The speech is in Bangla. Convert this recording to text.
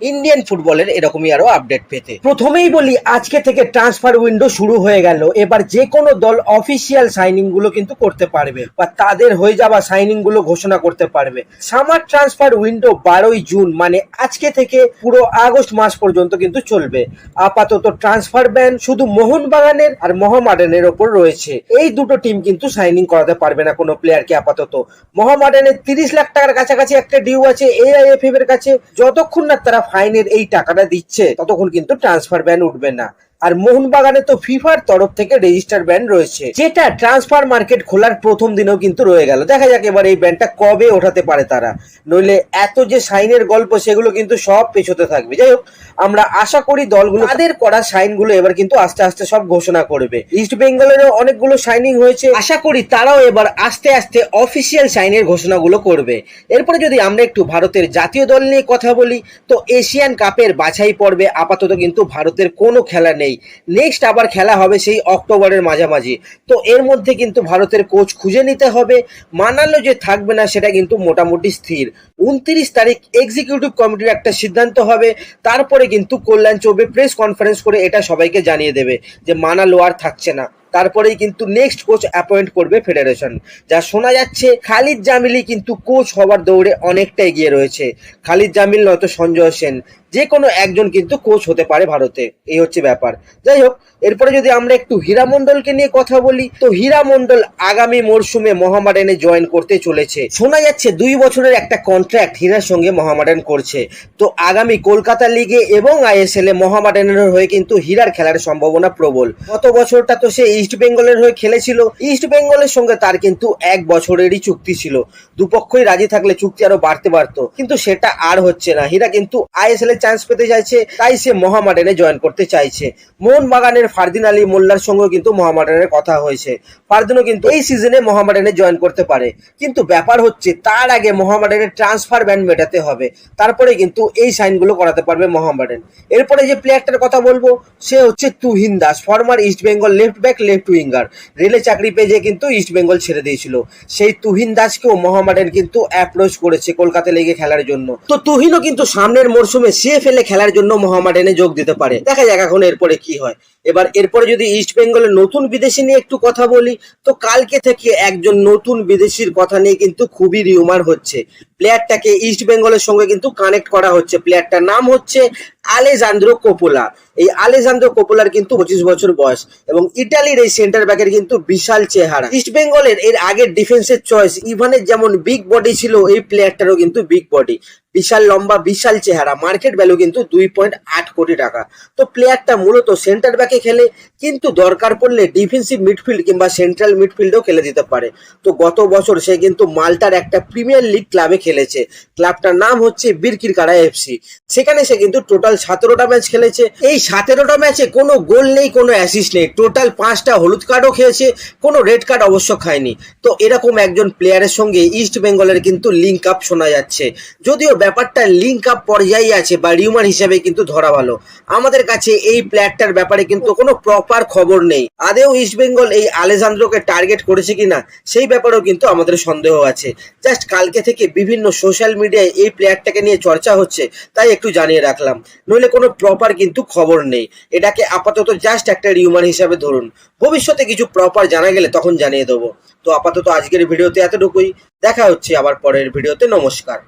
ইন্ডিয়ান ফুটবলের এরকমই আরও আপডেট পেতে। প্রথমেই বলি, আজকে থেকে ট্রান্সফার উইন্ডো শুরু হয়ে গেল। এবার যে কোনো দল অফিসিয়াল সাইনিংগুলো কিন্তু করতে পারবে বা তাদের হয়ে যাওয়া সাইনিংগুলো ঘোষণা করতে পারবে। সামার ট্রান্সফার উইন্ডো বারোই জুন মানে আজকে থেকে পুরো আগস্ট মাস পর্যন্ত কিন্তু চলবে। আপাতত ট্রান্সফার ব্যান শুধু মোহনবাগানের আর মোহামেডানের ওপর রয়েছে। এই দুটো টিম কিন্তু সাইনিং করাতে পারবে না কোনো প্লেয়ারকে আপাতত। মোহামেডানের তিরিশ লাখ টাকার কাছাকাছি একটা ডিউ আছে এআইএফএফ এর কাছে। যতক্ষণ না তারা ফাইনের এই টাকাটা দিচ্ছে ততক্ষণ কিন্তু ট্রান্সফার ব্যান উঠবে না। আর মোহনবাগানে তো ফিফার তরফ থেকে রেজিস্টার ব্যান রয়েছে, যেটা ট্রান্সফার মার্কেট খোলার প্রথম দিনেও কিন্তু রয়ে গেল। দেখা যাক এবার এই ব্যানটা কবে ওঠাতে পারে তারা। নইলে এত যে সাইনের গল্প, সেগুলো কিন্তু সব পেছোতে থাকবে। যাই হোক, আমরা আশা করি দলগুলো তাদের করা সাইনগুলো এবার কিন্তু আস্তে আস্তে সব ঘোষণা করবে। ইস্ট বেঙ্গলেরও অনেকগুলো সাইনিং হয়েছে। আশা করি তারাও এবার আস্তে আস্তে অফিসিয়াল সাইনের ঘোষণাগুলো করবে। এরপরে যদি আমরা একটু ভারতের জাতীয় দল নিয়ে কথা বলি, তো এশিয়ান কাপের বাছাই পর্বে আপাতত কিন্তু ভারতের কোনো খেলা নেই। নেক্সট আবার খেলা হবে সেই অক্টোবরের মাঝামাঝি। তো এর মধ্যে কিন্তু ভারতের কোচ খুঁজে নিতে হবে। মানালো যে থাকবে না, সেটা কিন্তু মোটামুটি স্থির। উনত্রিশ তারিখ এক্সিকিউটিভ কমিটির একটা সিদ্ধান্ত হবে। তারপরে কিন্তু কল্যাণ চৌবে প্রেস কনফারেন্স করে এটা সবাইকে জানিয়ে দেবে যে মানালো আর থাকছে না। তারপরেই কিন্তু নেক্সট কোচ অ্যাপয়েন্ট করবে ফেডারেশন যা শোনা যাচ্ছে, খালিদ জামিলি কিন্তু কোচ হওয়ার দৌড়ে অনেকটা এগিয়ে রয়েছে। খালিদ জামিল নয়তো সঞ্জয় সেন, যে কোনো একজন কিন্তু কোচ হতে পারে ভারতে। এই হচ্ছে ব্যাপার। যাই হোক, এরপরে যদি আমরা একটু হীরা মন্ডলকে নিয়ে কথা বলি, তো হীরা মন্ডল আগামী মরশুমে মহামাডানে জয়েন করতে চলেছে। শোনা যাচ্ছে দুই বছরের একটা কন্ট্রাক্ট হীরার সঙ্গে মহামাডান করছে। তো আগামী কলকাতা লিগে এবং আইএসএল এ মহামাডানের হয়ে কিন্তু হীরার খেলার সম্ভাবনা প্রবল। গত বছরটা তো সে ইস্ট বেঙ্গলের হয়ে খেলেছিল। ইস্ট বেঙ্গলের সঙ্গে তার কিন্তু এক বছরেরই চুক্তি ছিল। দুপক্ষই রাজি থাকলে চুক্তি আরও বাড়তে পারতো। কিন্তু সেটা আর হচ্ছে না। হীরা কিন্তু আইএসএল এর চান্স পেতে চাইছে, তাই সে মহামাডানে জয়েন করতে চাইছে। মোহনবাগানের ফারদিন আলী মোল্লার সঙ্গেও কিন্তু মহামাডানের কথা হয়েছে। ফারদিনও কিন্তু এই সিজনে মহামাডানে জয়েন করতে পারে। কিন্তু ব্যাপার হচ্ছে, তার আগে মহামাডানের ট্রান্সফার ব্যান মেটাতে হবে। তারপরে কিন্তু এই সাইনগুলো করাতে পারবে মহামাডান। এরপরে যে প্লেয়ারটার কথা বলব, সে হচ্ছে Tuhin Das former East Bengal left back left winger রেলে চাকরি পেয়ে যে কিন্তু ইস্টবেঙ্গল ছেড়ে দিয়েছিল। সেই তুহিন দাসকেও মোহামেডান কিন্তু অ্যাপ্রোচ করেছে কলকাতা লেগে খেলার জন্য। তো তুহিনও কিন্তু সামনের মরশুমে সিএফএল এ খেলার জন্য মোহামেডানে যোগ দিতে পারে। দেখা যাক এখন এরপরে কি হয়। এবার এরপরে যদি ইস্ট বেঙ্গলের নতুন বিদেশি নিয়ে একটু কথা বলি, তো কালকে থেকে একজন নতুন বিদেশির কথা নিয়ে কিন্তু খুবই রিউমার হচ্ছে। প্লেয়ারটাকে ইস্ট বেঙ্গলের সঙ্গে কিন্তু কানেক্ট করা হচ্ছে। প্লেয়ারটার নাম হচ্ছে আলেজান্দ্রো কোপোলা এই আলেজান্দ্রো কোপোলার কিন্তু পঁচিশ বছর বয়স এবং ইটালির এই সেন্টার ব্যাকের কিন্তু বিশাল চেহারা। ইস্ট বেঙ্গলের এর আগের ডিফেন্সের চয়েস ইভানের যেমন বিগ বডি ছিল, এই প্লেয়ারটারও কিন্তু বিগ বডি বিশাল লম্বা, বিশাল চেহারা। মার্কেট ভ্যালু কিন্তু দুই পয়েন্ট আট কোটি টাকা। তো প্লেয়ারটা মূলত সেন্টার ব্যাকে খেলে কিন্তু দরকার পড়লে ডিফেন্সিভ মিডফিল্ড কিংবা সেন্ট্রাল মিডফিল্ডেও খেলে দিতে পারে। তো গত বছর সে কিন্তু মাল্টার একটা প্রিমিয়ার লিগ ক্লাবে খেলেছে। ক্লাবটার নাম হচ্ছে বিরকির বীরকিরকারা এফসি সেখানে সে কিন্তু টোটাল সতেরোটা ম্যাচ খেলেছে। এই সতেরোটা ম্যাচে কোনো গোল নেই, কোনো অ্যাসিস্ট নেই। টোটাল পাঁচটা হলুদ কার্ডও খেয়েছে, কোনো রেড কার্ড অবশ্য খায়নি। তো এরকম একজন প্লেয়ারের সঙ্গে ইস্ট বেঙ্গলের কিন্তু লিঙ্ক আপ শোনা যাচ্ছে। যদিও ব্যাপারটা লিঙ্ক আপ পর্যায়ে আছে বা রিউমার হিসেবে কিন্তু ধরা ভালো। আমাদের কাছে এই প্লেয়ারটার ব্যাপারে কিন্তু কোনো প্রপার খবর নেই। আদেও ইস্ট বেঙ্গল এই আলেজান্দ্রোকে টার্গেট করেছে কিনা, সেই ব্যাপারেও কিন্তু আমাদের সন্দেহ আছে। জাস্ট কালকে থেকে বিভিন্ন সোশ্যাল মিডিয়ায় এই প্লেয়ারটাকে নিয়ে চর্চা হচ্ছে, তাই একটু জানিয়ে রাখলাম। নইলে কোনো প্রপার কিন্তু খবর নেই। এটাকে আপাতত জাস্ট একটা রিউমার হিসাবে ধরুন। ভবিষ্যতে কিছু প্রপার জানা গেলে তখন জানিয়ে দেবো। তো আপাতত আজকের ভিডিওতে এতটুকুই। দেখা হচ্ছে আবার পরের ভিডিওতে। নমস্কার।